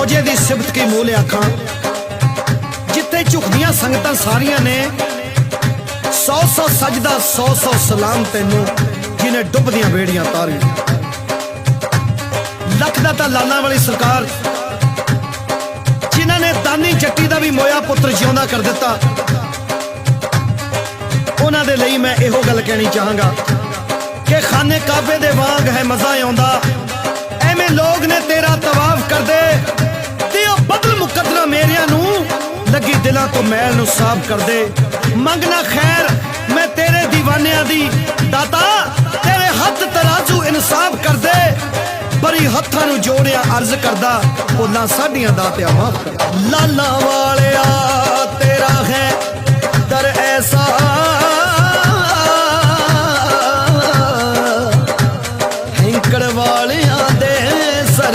ਰੌਜੇ ਦੀ ਸਿਫਤ ਕੀ ਮੂਲ ਆਖਾਂ ਜਿੱਥੇ ਝੁਕਦੀਆਂ ਸੰਗਤਾਂ ਸਾਰੀਆਂ ਨੇ ਸੌ ਸੌ ਸਜਦਾ ਸੌ ਸੌ ਸਲਾਮ ਤੈਨੂੰ, ਜਿਨੇ ਡੁੱਬਦੀਆਂ ਵੇੜੀਆਂ ਤਾਰੀਆਂ। ਲੱਖ ਦਾ ਤਾਂ ਲਾਲਾਂ ਵਾਲੀ ਸਰਕਾਰ, ਜਿਨ੍ਹਾਂ ਨੇ ਦਾਨੀ ਜੱਟੀ ਦਾ ਵੀ ਮੋਇਆ ਪੁੱਤਰ ਜਿਉਂਦਾ ਕਰ ਦਿੱਤਾ। ਉਹਨਾਂ ਦੇ ਲਈ ਮੈਂ ਇਹੋ ਗੱਲ ਕਹਿਣੀ ਚਾਹਾਂਗਾ ਕਿ ਖਾਨੇ ਕਾਬੇ ਦੇ ਵਾਂਗ ਹੈ ਮਜ਼ਾ ਆਉਂਦਾ। ਐਵੇਂ ਲੋਕ ਨੇ ਤੇਰਾ ਤਵਾਫ ਕਰਦੇ ਉਹ ਮਹਿਲ ਨੂੰ ਸਾਫ਼ ਕਰ ਦੇ ਮੰਗਣਾ ਖੈਰ, ਮੈਂ ਤੇਰੇ دیਵਾਨਿਆਂ ਦੀ ਦਾਤਾ, ਤੇਰੇ ਹੱਥ ਤਰਾਜ਼ੂ ਇਨਸਾਫ ਕਰ ਦੇ ਬਰੀ ਹੱਥਾਂ ਨੂੰ ਜੋੜਿਆ ਅਰਜ਼ ਕਰਦਾ ਬੋਲਾਂ ਸਾਡੀਆਂ ਦਾਤਿਆ ਮਾਫ ਕਰ। ਲਾਲਾ ਵਾਲਿਆ, ਤੇਰਾ ਹੈ ਦਰ ਐਸਾ। ਹੈਂਕੜ ਵਾਲਿਆਂ ਦੇ ਸਰ